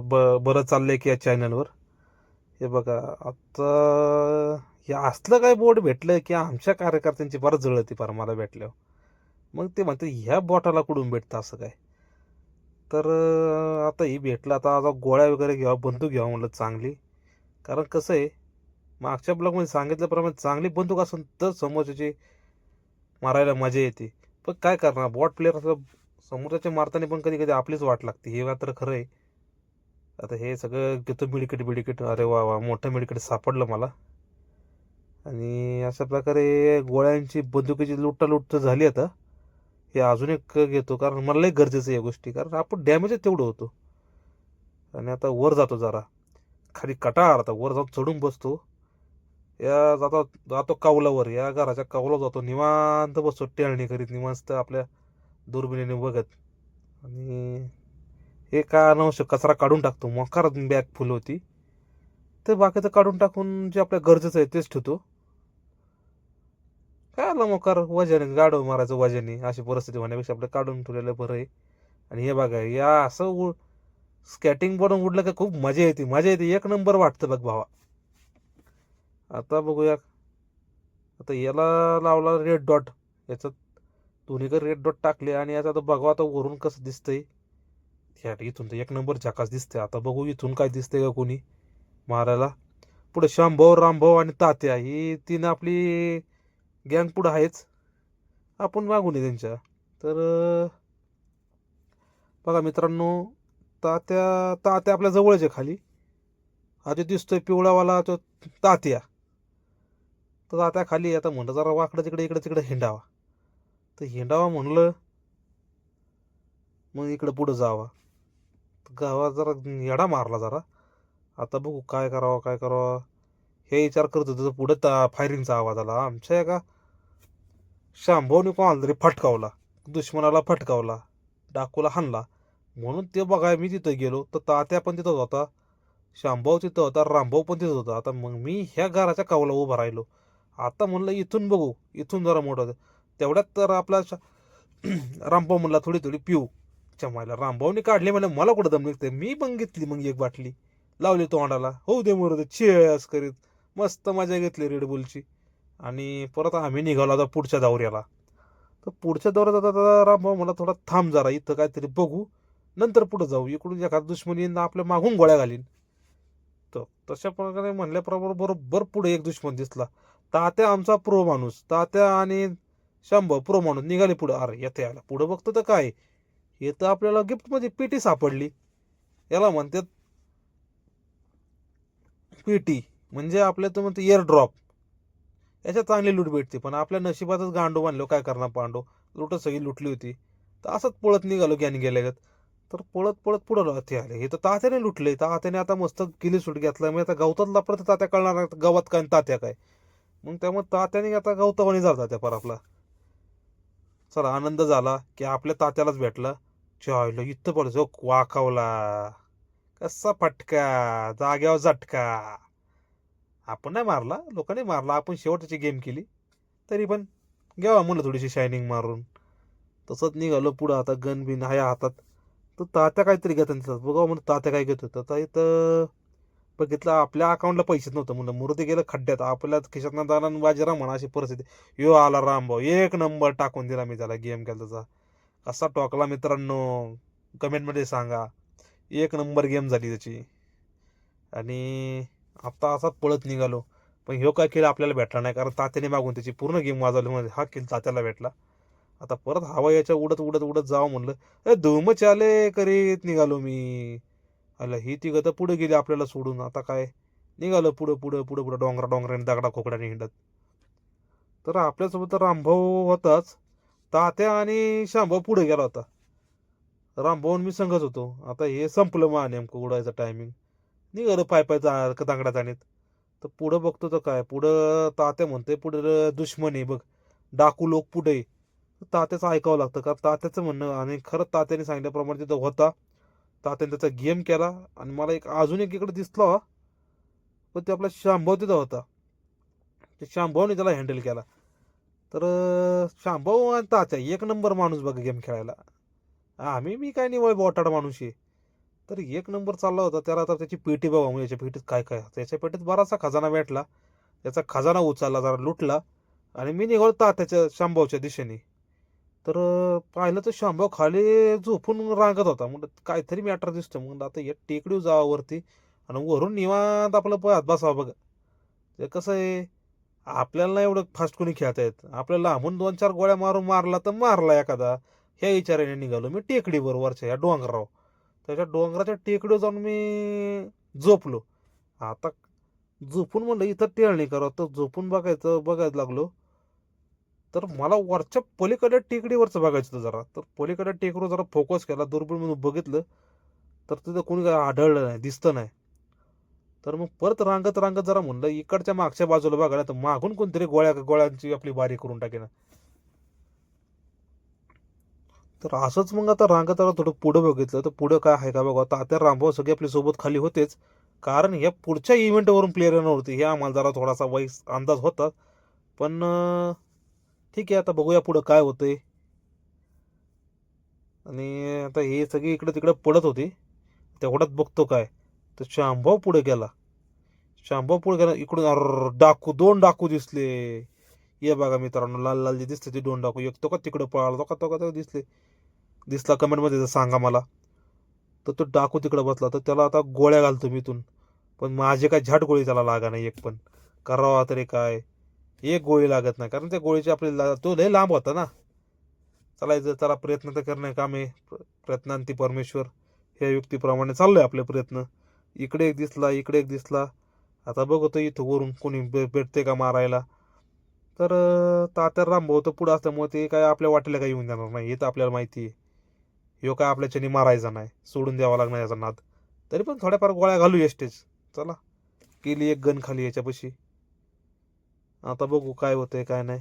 ब बरं चाललंय की या चॅनलवर हे बघा आता हे असलं काय बोर्ड भेटलं की आमच्या कार्यकर्त्यांची बरं जळती फार मला भेटल्यावर. मग ते म्हणते ह्या बोटाला कुठून भेटतं असं काय? तर आता ही भेटलं आता आता गोळ्या वगैरे घ्यावा बंदूक घ्यावा म्हणलं चांगली. कारण कसं आहे मागच्या ब्लॉगमध्ये सांगितल्याप्रमाणे चांगली बंदूक असून तर समोरच्याची मारायला मजा येते. पण काय करणार बॉट प्लेअर असं समोरच्याच्या मारताना पण कधी कधी आपलीच वाट लागते. हे मात्र खरं आहे. आता हे सगळं घेतो मिळकट बिडकिट अरे वा वा मोठं मिळकट सापडलं मला. आणि अशा प्रकारे गोळ्यांची बंदुकीची लुट्टालुट तर झाली आता. हे अजून एक घेतो कारण मला गरजेचं आहे या गोष्टी कारण आपण डॅमेजच तेवढं होतो. आणि आता वर जातो जरा. खाली कटार आता वर जाऊन चढून बसतो. या जातो जातो कावलावर या घराच्या कावला जातो. निवांत बसतो टेळणी करीत निवांत आपल्या दुर्बिणीने बघत. आणि एका काय अनावश्यक? कचरा काढून टाकतो. मोकार बॅग फुल होती. ते बाकीचं काढून टाकून जे आपल्या गरजेचं आहे तेच ठेवतो. काय आलं मोकार? वजन गाडव मारायचं वजनी अशी परिस्थिती होण्यापेक्षा आपलं काढून ठेवलेलं बरं आहे. आणि हे बघा या असं उ स्कॅटिंग बोर्डून उडलं का खूप मजा येते. मजा येते. एक नंबर वाटतं बघ भावा. आता बघूया. आता याला लावला रेड डॉट याचं दोन्हीकडे रेड डॉट टाकले आणि याचं आता बघा आता वरून कसं दिसतंय. ह्या इथून तर एक नंबर झकास दिसते आता बघू इथून काय दिसतंय का कोणी मारायला. पुढे श्यामभाऊ रामभाऊ आणि तात्या ही तीन आपली गँग पुढं आहेच. आपण मागून नये त्यांच्या. तर बघा मित्रांनो तात्या तात्या आपल्या जवळच आहे खाली. हा जो दिसतोय पिवळावाला तो तात्या. तर तात्या खाली आता म्हणलं जरा वाकडं तिकडे इकडे तिकडे हिंडावा. तर हिंडावा म्हणलं मग इकडं पुढं जावा. गावात जरा येडा मारला जरा. आता बघू काय करावं काय करावं. हे विचार करत होतो तर पुढं ता फायरिंगचा आवाज आला. आमच्या एका शांभवने कोणाला तरी फटकावला. दुश्मनाला फटकावला. डाकूला हाणला. म्हणून ते बघाय मी तिथं गेलो तर तात्या पण तिथंच होता. शांभाव तिथं होता रामभाऊ पण तिथं होता. आता मग मी ह्या घराच्या कावला उभा राहिलो. आता म्हणलं इथून बघू इथून जरा मोठं तेवढ्यात तर आपला रामभाऊ म्हणला थोडी थोडी पिऊ. चमायला रामभाऊने काढले म्हणलं मला कुठं दम निघते मी पण घेतली मग एक बाटली. लावली तोंडाला. हो दे मरू चेस करीत. मस्त मजा घेतली रेडबुलची आणि परत आम्ही निघालो आता पुढच्या दौऱ्याला. तर पुढच्या दौऱ्यात आता आता रामभाऊ मला थोडा थांब जरा इथं काहीतरी बघू. नंतर पुढं जाऊ. इकडून एखादा दुश्मनी येईन, आपल्या मागून गोळ्या घालीन. तर तशा प्रकारे म्हणल्याप्रमाणे बरोबर पुढे एक दुश्मन दिसला. तात्या आमचा प्रो माणूस. तात्या आणि शंभर प्रो माणूस निघाले पुढं. अरे येते आला पुढं बघतो तर काय? हे तर आपल्याला गिफ्टमध्ये पेटी सापडली. याला म्हणतात पेटी. म्हणजे आपल्या तर म्हणते एअर ड्रॉप याच्यात चांगली लूट भेटते. पण आपल्या नशिबातच गांडो बांधलो काय करणार पांडो? लूटच सगळी लुटली होती. तर असंच पळत निघालो ज्ञान गेल्यागत. तर पळत पळत पुढं ते आले. हे तर तात्याने लुटले. तात्याने आता मस्त किली सूट घेतला. मग आता गवतात लापर तर तात्या कळणार नाही, गावात काय आणि तात्या काय? मग त्यामुळे तात्याने आता गवतावानी झाला तात्या पर आपला चला आनंद झाला की आपल्या तात्यालाच भेटला. चायला इथं पडतो वाकावला कसा फटका जाग्यावर झटका आपण नाही मारला लोकांनी मारला आपण शेवटची गेम केली तरी पण घ्यावा म्हणलं थोडीशी शायनिंग मारून तसंच निघालो पुढं आता गन बिन आहे हातात तर तात्या काहीतरी घेतात तिथं बघा म्हणून तात्या काय घेत होतं तर इथं बघितलं आपल्या अकाउंटला पैसेच नव्हतं म्हणलं मूर्ती गेलं खड्ड्यात आपल्या खिशातनं दाना बाजीराम म्हणा अशी परिस्थिती यो आला रामभाऊ एक नंबर टाकून दिला मी त्याला गेम केला त्याचा कसा टोकला मित्रांनो? कमेंटमध्ये सांगा. एक नंबर गेम झाली त्याची. आणि आता असा पळत निघालो. पण ह्यो काय केलं आपल्याला भेटला नाही. कारण तात्याने मागून त्याची पूर्ण गेम वाजवली म्हणजे हा किल तात्याला भेटला. आता परत हवा याच्या उडत उडत उडत जावं म्हणलं. अरे धूमच आले करीत निघालो मी. आलं ही तिघं तर पुढे गेली आपल्याला सोडून. आता काय? निघालं पुढं पुढं पुढं पुढं. डोंगरा डोंगराने दगडा खोकड्याने हिंडत. तर आपल्यासोबत तर रामभाऊ होताच. तात्या आणि शांबा पुढे गेला होता. रामभाऊन मी संघच होतो. आता हे संपलं मग नेमकं उडायचं टायमिंग निघालं पाय पाय दांगड्या जाणीत तर पुढं बघतो तर काय? पुढं तात्या म्हणते पुढं दुश्मन आहे बघ. डाकू लोक पुढे. तात्याचं ऐकावं लागतं. कारण तात्याचं म्हणणं आणि खरंच तात्याने सांगितल्याप्रमाणे तिथं होता. तात्याने त्याचा गेम केला आणि मला एक अजून एक इकडे दिसला. पण ते आपला शांभाव तिथं होता. ते शांभाऊने त्याला हँडल केला. तर शांभाऊ आणि तात्या एक नंबर माणूस बघा गेम खेळायला. आम्ही मी काय निवळ बोटाड माणूस आहे. तर एक नंबर चालला होता त्याला आता त्याची पेटी बघा मग याच्या पेटीत काय काय त्याच्या पेटीत बराचसा खजाना भेटला. त्याचा खजाना उचलला जरा लुटला. आणि मी निघालो तात्याच्या शांभावच्या दिशेने. तर पाहिलं तर शांभाव खाली झोपून रांगत होता. म्हणलं काहीतरी मॅटर दिसतो. मग आता या टेकडीव जावावरती आणि वरून निवांत आपलं पायात बसावं बघा. ते कसं आहे? आपल्याला एवढं फास्ट कोणी खेळता येत? आपल्याला लांबून दोन चार गोळ्या मारून मारला तर मारला एखादा. ह्या विचाराने निघालो मी टेकडीवर वरच्या या डोंगरावर. त्याच्या डोंगराच्या टेकडीवर जाऊन मी झोपलो. आता झोपून म्हणलं इथं टेळणी करावं तर झोपून बघायचं बघायला लागलो. तर मला वरच्या पलीकडे टेकडीवरचं बघायचं होतं जरा. तर पलीकडे टेकडीवर जरा फोकस केला दुर्बीणमधून म्हणून बघितलं. तर तिथं कोणी काय आढळलं नाही दिसतं नाही. तर मग परत रांगत रांगत जरा म्हणलं इकडच्या मागच्या बाजूला बघायला तर मागून कोणतरी गोळ्या गोळ्यांची आपली बारी करून टाकेना. तर असंच मग आता रांगत रांगत थोडं पुढं बघितलं तर पुढं काय आहे का बघा. आता आता रामभाऊ सगळे आपल्यासोबत खाली होतेच. कारण ह्या पुढच्या इव्हेंटवरून प्लेयर नव्हती हे आम्हाला जरा थोडासा वाईस अंदाज होता. पण ठीक आहे आता बघूया पुढं काय होतंय. आणि आता हे सगळी इकडे तिकडे पडत होते. तेवढ्यात बघतो काय. तर शांभाव पुढे गेला. शांभाव पुढे गेला इकडून अर्र डाकू दोन डाकू दिसले. ये बघा मित्रांनो लाल लाल जे दिसते ते दोन डाकू एक तो का तिकडं पळाला तो का तो का तो दिसले. दिसला कमेंटमध्ये तर सांगा मला. तर तो डाकू तिकडं बसला तर त्याला आता गोळ्या घालतो मी इथून. पण माझे काय झाट गोळी त्याला लागा नाही एक पण. करावा तरी काय? एक गोळी लागत नाही कारण त्या गोळीची आपल्याला तो लय लांब होता ना. चालायचं चला प्रयत्न तर करणे कामे प्रयत्नांती परमेश्वर. ह्या युक्तीप्रमाणे आहे आपले प्रयत्न. इकडे एक दिसला इकडे एक दिसला. आता बघतो इथं वरून कोणी भे- भेटते का मारायला. तर तात्या रामभाऊ तर पुढं असल्यामुळे ते काय आपल्या वाटेला काही येऊन जाणार नाही हे तर आपल्याला माहिती आहे. ह्यो काय आपल्याच्यानी मारायचा नाही सोडून द्यावा लागणार याचा नाद. तरी पण थोड्याफार गोळ्या घालू एस्टेज. चला केली एक गन खाली याच्यापाशी. आता बघू काय होतंय काय नाही.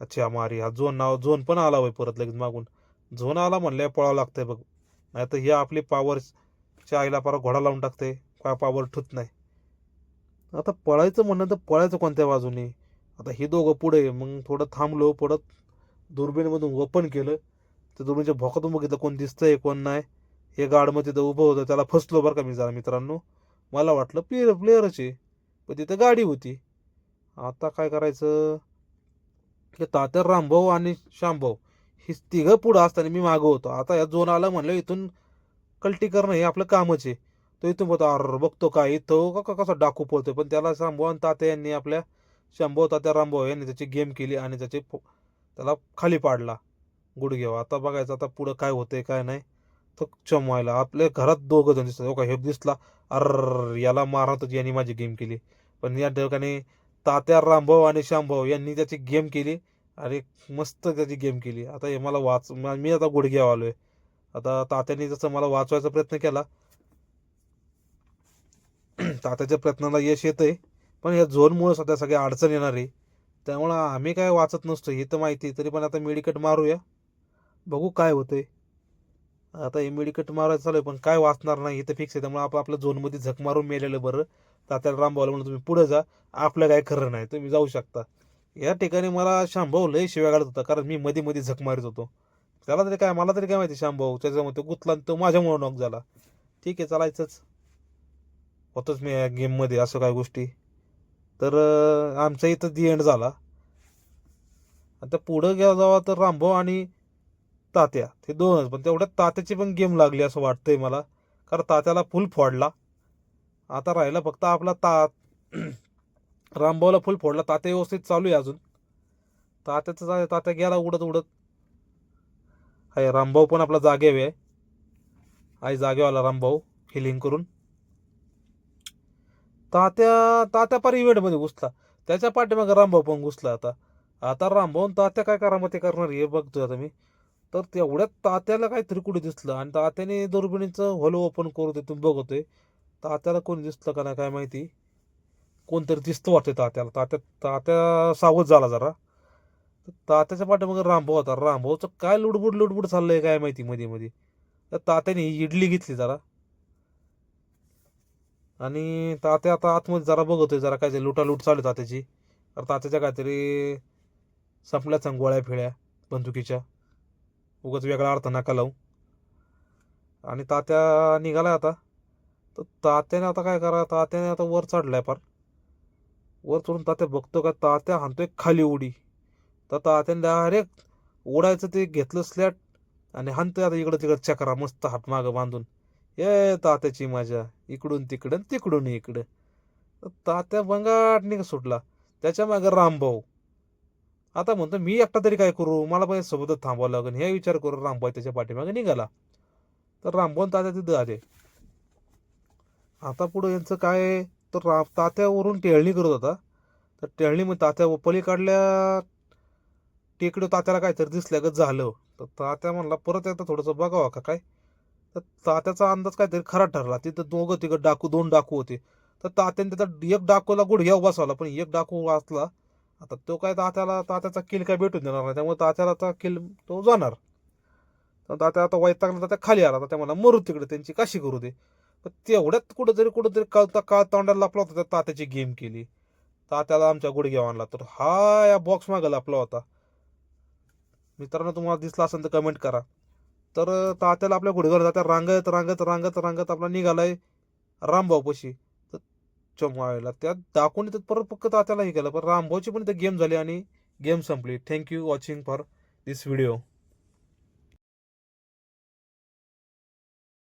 अच्छा मारी हा झोन नाव झोन पण आला होय परत लगेच मागून. झोन आला म्हणल्या पळावं लागतंय बघ. नाही तर हे आपली पॉवरच्या आईला परत घोडा लावून टाकते. काय पॉवर ठुत नाही. आता पळायचं म्हणणं तर पळायचं कोणत्या बाजूने? आता हे दोघं पुढे मग थोडं थांबलो परत दुर्बीणमधून ओपन केलं. तर दुर्बीणच्या भोकातून बघितलं कोण दिसतंय कोण नाही. हे गार्डमध्ये तिथं उभं होतं. त्याला फसलो बरं का मी जरा मित्रांनो. मला वाटलं प्लेअर प्लेअरच आहे. पण तिथं गाडी होती. आता काय करायचं? की तात्या रामभाऊ आणि श्यामभाऊ. हे तिघं पुढं असताना मी मागं होतो. आता या जोन आला म्हणलं इथून कल्टी करणं हे आपलं कामच आहे. तो इथून बघतो अर बघतो का इथं. का का- कसा डाकू पळतोय. पण त्याला शांभाऊ आणि तात्या यांनी आपल्या शंभाऊ तात्या रामभाऊ यांनी त्याची गेम केली आणि त्याचे त्याला खाली पाडला. गुडघेवा आता बघायचं आता पुढं काय होतंय काय नाही. तो चमवायला. आपल्या घरात दोघं जण दिसतात. हो का हे दिसला. अर याला मारतच यांनी माझी गेम केली. पण या ठिकाणी तात्या रामभाऊ आणि श्यामभाऊ यांनी त्याची गेम केली आणि मस्त त्याची गेम केली. आता हे मला वाच मी आता गुढघेवा आलो आहे आता तात्याने जसं मला वाचवायचा प्रयत्न केला तात्याच्या प्रयत्नाला यश येतंय पण या झोनमुळे सध्या सगळ्या अडचण येणार. आहे त्यामुळं आम्ही काय वाचत नसतो हे तर माहिती आहे. तरी पण आता मेडिकट मारूया. बघू काय होतंय. आता हे मेडिकट मारायचं चालू आहे पण काय वाचणार नाही हे तर फिक्स आहे. त्यामुळे आपण आपल्या झोनमध्ये झक मारून मेलेलं बरं. तात्याला रामभाऊला म्हणून तुम्ही पुढे जा आपलं काय खरं नाही तुम्ही जाऊ शकता. या ठिकाणी मला शांभव लय शिव्या काढत होता कारण मी मध्ये मध्ये झक मारत होतो. त्याला तरी काय मला तरी काय माहिती शांभाऊ त्याच्यामध्ये तो गुतला आणि तो माझ्यामुळे नॉक झाला. ठीक आहे चालायचंच. होतंच मी या गेममध्ये असं काय गोष्टी. तर आमचा इथं दी एंड झाला. आता पुढं गेला जावा तर रामभाऊ आणि तात्या ते दोनच. पण तेवढ्यात तात्याची पण गेम लागली असं वाटतंय मला. कारण तात्याला फुल फोडला. आता राहिला फक्त आपला ता रामभाऊला फुल फोडला. तात्या व्यवस्थित चालू आहे अजून. तात्याचं तात्या गेला उडत उडत आहे रामभाऊ पण आपला जागेव आहे. आई जागेव आला रामभाऊ हिलिंग करून. तात्या तात्या पार इव्हेंटमध्ये घुसला. त्याच्या पाठीमागे रामभाऊ पण घुसला आता. आता रामभाऊ तात्या काय करा ते करणार हे बघतोय आता मी. तर तेवढ्यात तात्याला काहीतरी कुठे दिसलं आणि तात्याने दुर्बिणीचं होल ओपन करू दे तुम्ही बघतोय. तात्याला कोणी दिसलं का नाही काय माहिती. कोणतरी दिसतं वाटतंय तात्याला. तात्या तात्या सावध झाला जरा. तर तात्याच्या पाठीमागे रामभाऊ होता. रामभाऊचं काय लुडबुड लुडबुड चाललंय काय माहिती मध्ये मध्ये. तर तात्याने इडली घेतली जरा. आणि तात्या आता आतमध्ये जरा बघतोय जरा काय लुटालूट चालू आहे तात्याची. तर तात्याच्या काहीतरी संपल्या सांग गोळ्या फिळ्या बंदुकीच्या. उगाच वेगळा अर्थ नका लावू. आणि तात्या निघाला आता. तर तात्याने आता काय करा तात्याने आता वर चढलाय पार. वर चढून तात्या बघतो का? तात्या हाणतोय खाली उडी. तर तात्याने डायरेक्ट ओढायचं ते घेतलं स्लॅट आणि हाणतोय आता इकडं तिकडं चक्रा मस्त हात मागं बांधून. ये तात्याची मजा इकडून तिकडं आणि तिकडून इकडं. तर तात्या बंगाट निघ सुटला. त्याच्यामागे रामभाऊ आता म्हणतो मी एकटा तरी काय करू? मला पण सोबतच थांबावं लागेल हे विचार करून रामभाऊ त्याच्या पाठीमागे निघाला. तर रामभाऊ तात्या तिथं आले. आता पुढं यांचं काय? तर राम तात्यावरून टेळणी करत होता. तर टेळणी मग तात्या पलीकडल्या टेकडं तात्याला काहीतरी दिसल्यागत झालं. तर तात्या म्हणला परत एकदा थोडंसं बघावा का काय? तर तात्याचा अंदाज काहीतरी खरा ठरला. तिथं दोघं तिघं डाकू दोन डाकू होते. तर तात्याने त्याचा एक डाकूला गुडघ्या बसवला पण एक डाकू वाचला. आता तो काय तात्याला तात्याचा किल काय भेटून देणार नाही. त्यामुळे तात्याला आता किल तो जाणार. तर तात्या आता वैतागला तात्या खाली आला. तात्या मला मरू तिकडे त्यांची काशी करू दे. पण तेवढ्यात कुठंतरी कुठंतरी कळता काळ तोंडाला लपला होता त्या तात्याची गेम केली. तात्याला आमच्या गुडघ्या आणला. तर हा या बॉक्स मागे लपला होता. मित्रांनो तुम्हाला दिसला असेल तर कमेंट करा. तर तात्याला आपल्या गुडघ्यावर जात्या रांगत रांगत रांगत रांगत आपला निघालाय रामभाऊपाशी तर चमवायला त्यात दाखवून तर परत फक्त तात्याला हे केलं. पण रामभाऊची पण ते गेम झाली आणि गेम संपली. Thank you watching for this video